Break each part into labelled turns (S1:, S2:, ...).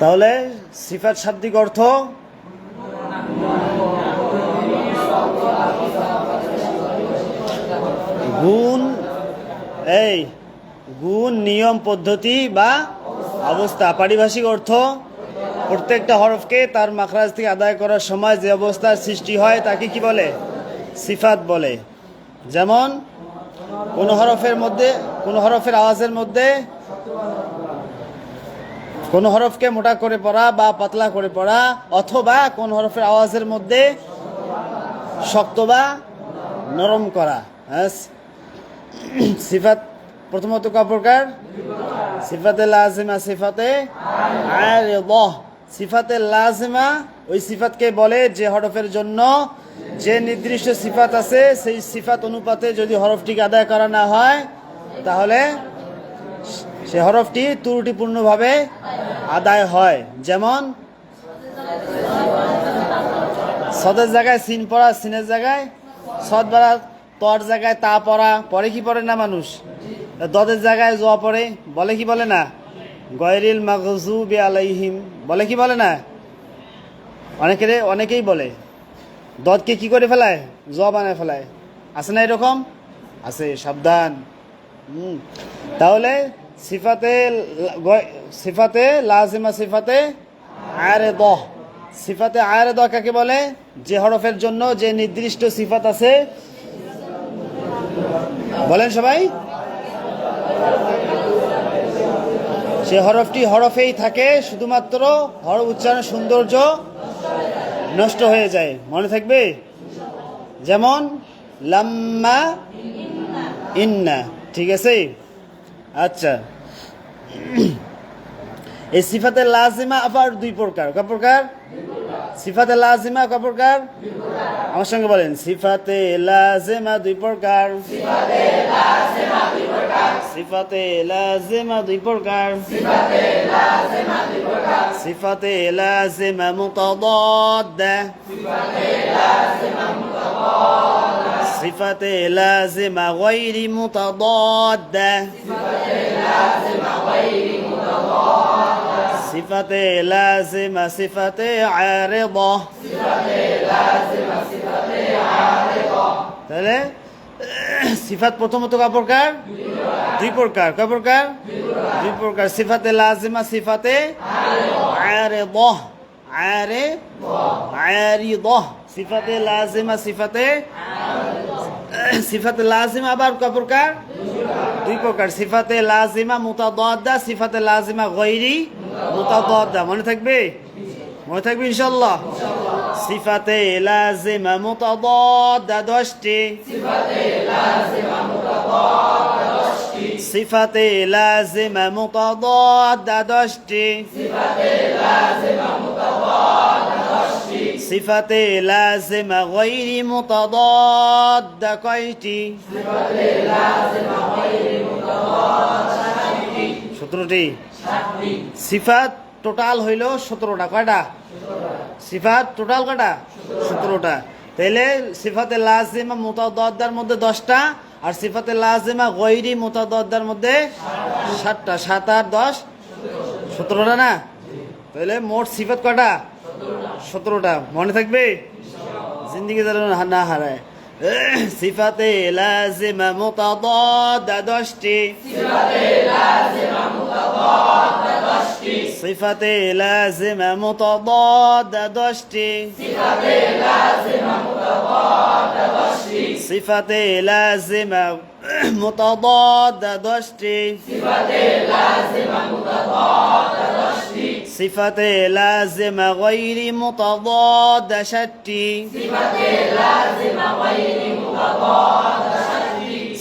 S1: তাহলে সিফাত শাব্দিক অর্থ? গুণ, এই, গুণ, নিয়ম, পদ্ধতি বা অবস্থা, পারিভাষিক অর্থ। প্রত্যেকটা হরফকে তার মাখরাজ থেকে আদায় করার সময় যে অবস্থার সৃষ্টি হয় তাকে কি বলে? সিফাত বলে। যেমন, কোন হরফের মধ্যে, কোন হরফের আওয়াজের মধ্যে কোন হরফকে মোটা করে পড়া বা পাতলা করে পড়া অথবা কোন হরফের আওয়াজের মধ্যে শক্ত বা নরম করা। হ্যাঁ সিফাত প্রথমত কাপড়কার সিফাতে লাজিমা, সিফাতে সিফাতে লাজিমা, ওই সিফাতকে বলে যে হরফের জন্য যে নির্দিষ্ট সিফাত আছে, সেই সিফাত অনুপাতে যদি হরফটিকে আদায় করা না হয়, তাহলে সে হরফটি ত্রুটিপূর্ণভাবে আদায় হয়। যেমন, সদের জায়গায় সিন পড়া, সিনের জায়গায় সদ বাড়া তর জায়গায় তা পড়া, পরে কি পড়ে না মানুষ? দদের জায়গায় জোয়া পড়ে, বলে কি বলে না? গয়রিল মাগজুবি আলাইহিম, বলে কি বলে না? অনেকের, অনেকেই বলে। দদকে কি করে ফেলায়? জোয়া বানায় ফেলায়। আছে না এরকম? আছে, সাবধান। হুম। তাহলে সিফাতে সিফাতে লাজিমা সিফাতে আরে দহ সিফাতে আরে দহ কাকে বলে? যে হরফের জন্য যে নির্দিষ্ট সিফাত আছে। বলেন সবাই। সে হরফটি হরফেই থাকে, শুধুমাত্র হরফ উচ্চারণ সৌন্দর্য নষ্ট হয়ে যায়। মনে থাকবে? যেমন, লাম্মা ইন্না। ঠিক আছে? আচ্ছা। এই সিফাতে লাজিমা আবার দুই প্রকার। ক প্রকার? সিফাতে লাজিমা ক প্রকার? আমার সঙ্গে বলেন, সিফাতে লাজিমা দুই প্রকার। সিফাতে লাজিমা দুই S'ifatez la zéma dipurkar. Sifate la zéma di burkar. Si fate la zéma mouta dote. Si fate la zema mutabot. Sifate la zema wahili. Sifate la zéma, wa il mouta bot. Si fate la zema sifate a l'a. S'ifate la zema sifate a l'eba. T'as pour ton motoka pour car? দুই প্রকার ক প্রকার? দুই প্রকার। সিফাতে লাজিমা, সিফাতে আরিদ আরিদ আরিদ সিফাতে লাজিমা, সিফাতে সিফাতে লাজিমা আবার ক প্রকার? দুই প্রকার। সিফাতে লাজিমা মুতাদাদ্দা সিফাতে লাজিমা গৈরি মুতাদাদ্দা মনে থাকবে? মনে থাকবে ইনশাল্লাহ সিফাতে লাজিমা মুতাদাদ্দা দশটি। সিফাতে লাজিমা মুতাদাদ্দা দশটি। সিফাতে লাজিমা গৈরি মুতাদাদ্দা কয়টি? সতেরোটি। সিফাত টোটাল হইল সতেরোটা, কয়টা? সিফাত টোটাল কয়টা সতেরোটা। তাইলে সিফাতে লাজিমা মুতাদাদ্দার মধ্যে দশটা, আর সিফাতে লাজিমা গৈরি মুতাদাদ্দার মধ্যে সাতটা। সাত আট দশ, সতেরোটা না? তাহলে মোট সিফাত কয়টা সতেরোটা। মনে থাকবে? জিন্দিগি যেন না হারায়। সিফাতে লাজিমা মুতাদাদ্দা দশটি। صفتي لازمة متضادة دشتي صفتي لازمة متضادة دشتي صفتي لازمة متضادة دشتي صفتي لازمة متضادة دشتي صفتي لازمة غير متضادة شتي صفتي لازمة غير متضادة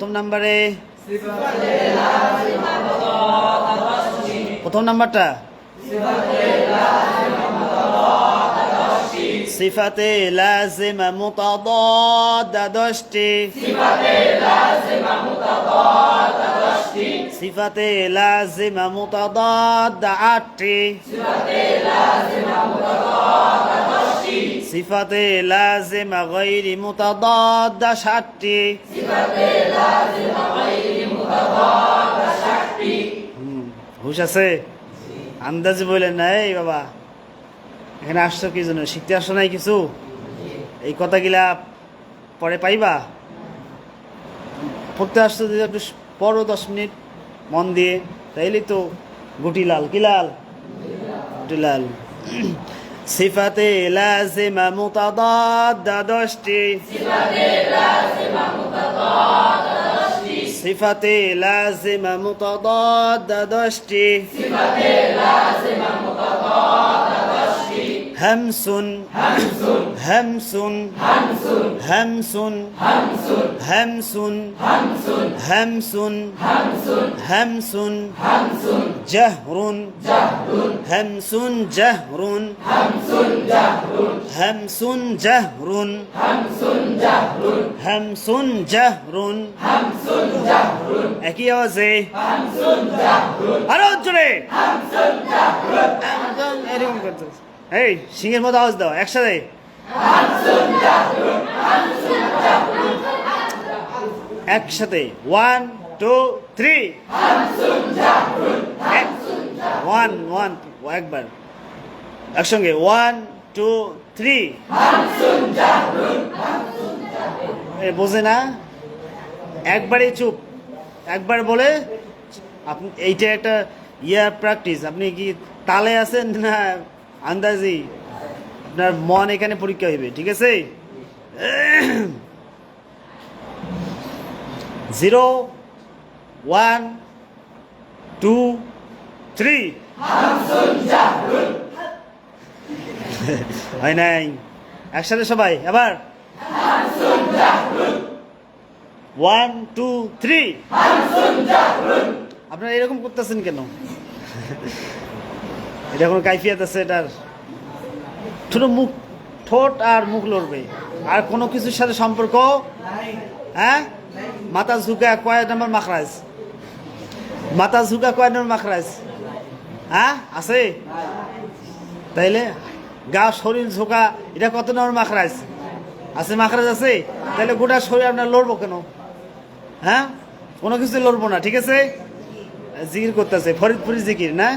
S1: প্রথম নাম্বারে? প্রথম নাম্বারটা? সিফাতে লাজিমা মুতাদাদ দশটি। সিফাতে লাজিমা আটটি। সিফাতে লাজিমা গৈরি মুতাদাদ হুম, হুশ আছে? আন্দাজে বললেন না এই বাবা। এখানে আসছো কি জন্য? শিখতে আসছো নাই কিছু? এই কথাগুলা পরে পাইবা? পড়তে আসছো যদি একটু পড়ো দশ মিনিট। মন দিয়ে তাইলে তো গুটি লাল। কি লাল? গুটি লাল। সিফাতে লাজিমা মুতাদাদ দশটি সিফাতে লাজিমা মুতাদাদ দশটি همس همس همس همس همس همس جهر همس جهر همس جهر همس جهر একই আওয়াজে আরো জোরে একদম এরকম করতে এই, সিংহের মতো আওয়াজ দাও, একসাথে। একসাথে। One two three one one একবার। একসঙ্গে। ওয়ান টু থ্রি বোঝে না? একবারে চুপ। একবার বলে, আপনি এইটা একটা ইয়ার প্র্যাকটিস আপনি কি তালে আছেন না আন্দাজি আপনার মন এখানে পরীক্ষা হইবে, ঠিক আছে? Zero, one, two, three. হয় নাই? একসাথে সবাই, আবার। One, two, three. আপনারা এরকম করতেছেন কেন? এটা কোনো কাইফিয়াত আছে এটার? ছোট মুখ ঠোঁট আর মুখ লড়বে। আর কোনো কিছুর সাথে সম্পর্ক? হ্যাঁ? মাথা ঝুঁকা কয় নম্বর মাখরাজ? মাথা ঝুঁকা কয় নম্বর মাখরাজ? হ্যাঁ? আছে? তাইলে গা, শরীর ঝোঁকা, এটা কত নম্বর মাখরাজ? আছে মাখরাজ আছে? তাহলে গোটা শরীর আপনার লড়বো কেন? হ্যাঁ? কোনো কিছু লড়বো না, ঠিক আছে? জিকির করতেছে, ফরিদপুরি জিকির, না?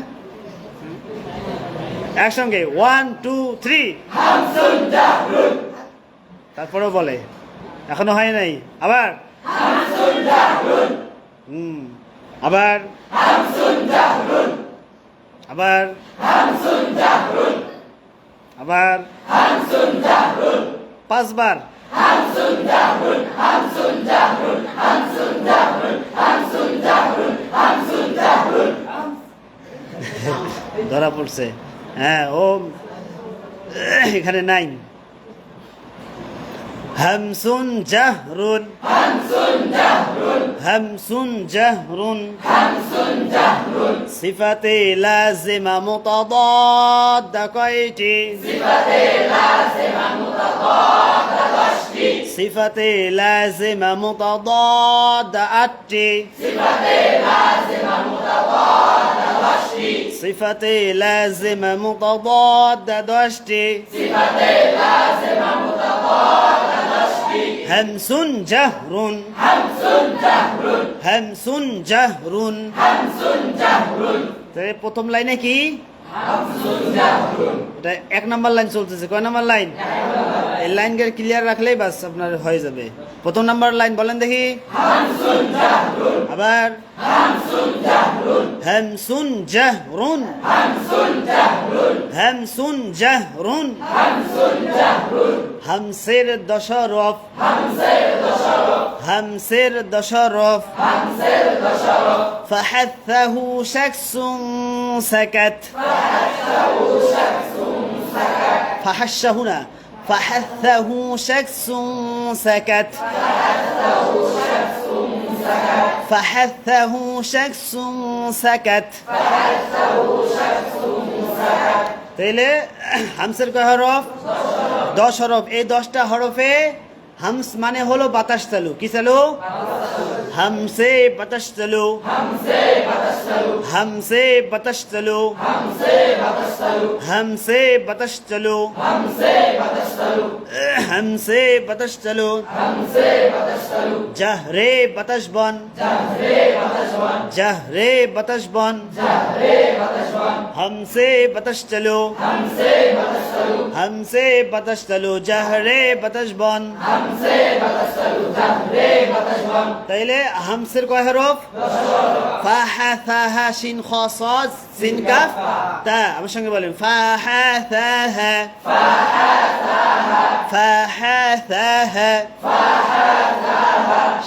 S1: একসঙ্গে ওয়ান টু থ্রি তারপরেও বলে এখনও হয় নাই আবার হুম আবার আবার আবার পাঁচবার ধরা পড়ছে হ্যাঁ ও এখানে নাই। হামসুন জাহরুন। হামসুন জাহরুন। সিফাতে লাজিমা মুতাদাদ কয়টি সিফাতে লাজিমা মুতাদাদ আটটি صفة لازمة متضادة دشتي همس جهر همس جهر همس جهر তাহলে প্রথম লাইনে কি এটা এক নাম্বার লাইন চলতেছে কয় নাম্বার লাইন এই লাইন ক্লিয়ার রাখলেই বাস আপনার হয়ে যাবে প্রথম নাম্বার লাইন বলেন দেখি আবার همسٌ جهر همسٌ جهر হামসের দশরফ হামসের দশরফ فحثه شخص سكت فحش هنا فحثه شخص سكت فحثه شخص سكت তাইলে হামসের কয় হরফ দশ হরফ এই দশটা হরফে হামস মানে হলো বাতাস চালু কি চালু हमसे बतश चलो हमसे बतश चलो हमसे बतश चलो हमसे बतश चलो हमसे बतश चलो हमसे बतश चलो हमसे बतश चलो हमसे बतश चलो जहरे बतश बन जहरे बतश बन जहरे बतश बन जहरे बतश बन हमसे बतश चलो हमसे बतश चलो हमसे बतश चलो जहरे बतश बन हमसे बतश चलो जहरे बतश बन तैले কয় হরফ ফাহা সাহা শিন খ সজ সিন কাফ তা আমার সঙ্গে বলেন ফাহা সাহা ফাহা সাহা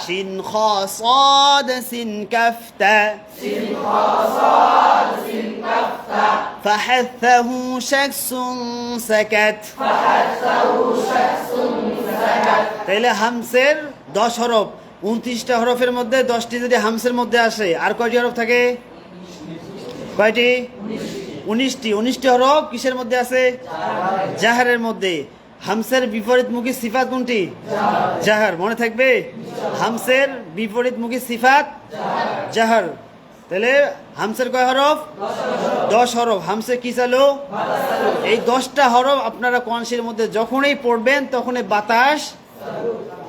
S1: শিন খ صاد সিন কাফ তা فحثه شخص سكت তাইলে হামসের দশ হরফ উনত্রিশটা হরফের মধ্যে দশটি যদি হামসের মধ্যে আসে, আর কয়টি হরফ থাকে? কয়টি? উনিশটি। উনিশটি হরফ কিসের মধ্যে আছে? জাহারের মধ্যে। হামসের বিপরীত বিপরীতমুখী সিফাত কোনটি? জাহার। মনে থাকবে? হামসের বিপরীত বিপরীতমুখী সিফাত জাহার। তাহলে হামসের কয় হরফ? দশ হরফ। হামসে কি চালু? এই দশটা হরফ আপনারা কনসের মধ্যে যখনই পড়বেন, তখনই বাতাস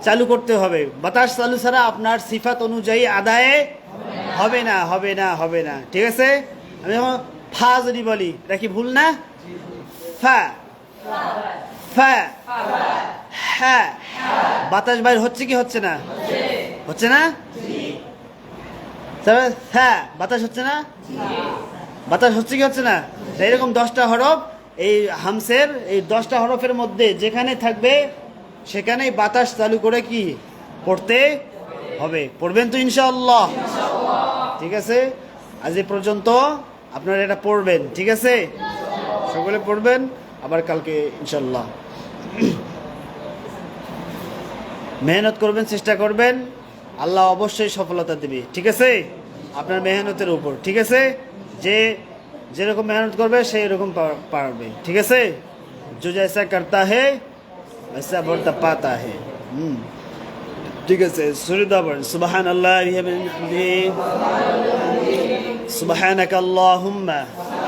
S1: চালু করতে হবে। বাতাস চালু ছাড়া আপনার সিফাত অনুযায়ী আদায়ে হবে না হবে না হবে না। ঠিক আছে? আমি যেমন ফা যদি বলি, এটা কি ভুল না? ফা। ফা। হ্যাঁ। বাতাস বাইর হচ্ছে কি হচ্ছে না? হচ্ছে না? হ্যাঁ বাতাস হচ্ছে না? বাতাস হচ্ছে কি হচ্ছে না? এরকম দশটা হরফ, এই হামসের এই দশটা হরফের মধ্যে যেখানে থাকবে সেখানেই বাতাস চালু করে কি? পড়তে হবে। পড়বেন তো ইনশাআল্লাহ। ঠিক আছে? আজ এ পর্যন্ত আপনারা এটা পড়বেন। ঠিক আছে? সকলে পড়বেন। আবার কালকে ইনশাল্লাহ মেহনত করবেন, চেষ্টা করবেন। আল্লাহ অবশ্যই সফলতা দেবে। ঠিক আছে? আপনার মেহনতের উপর। ঠিক আছে? যে যেরকম মেহনত করবে সেই রকম পারবে। ঠিক আছে? যো জেসা করতা হ্যাঁ ऐसा बोलता पाता है। हम्म। ठीक है सुरदा बोल सुबह अल्लाह सुबह नकल्ला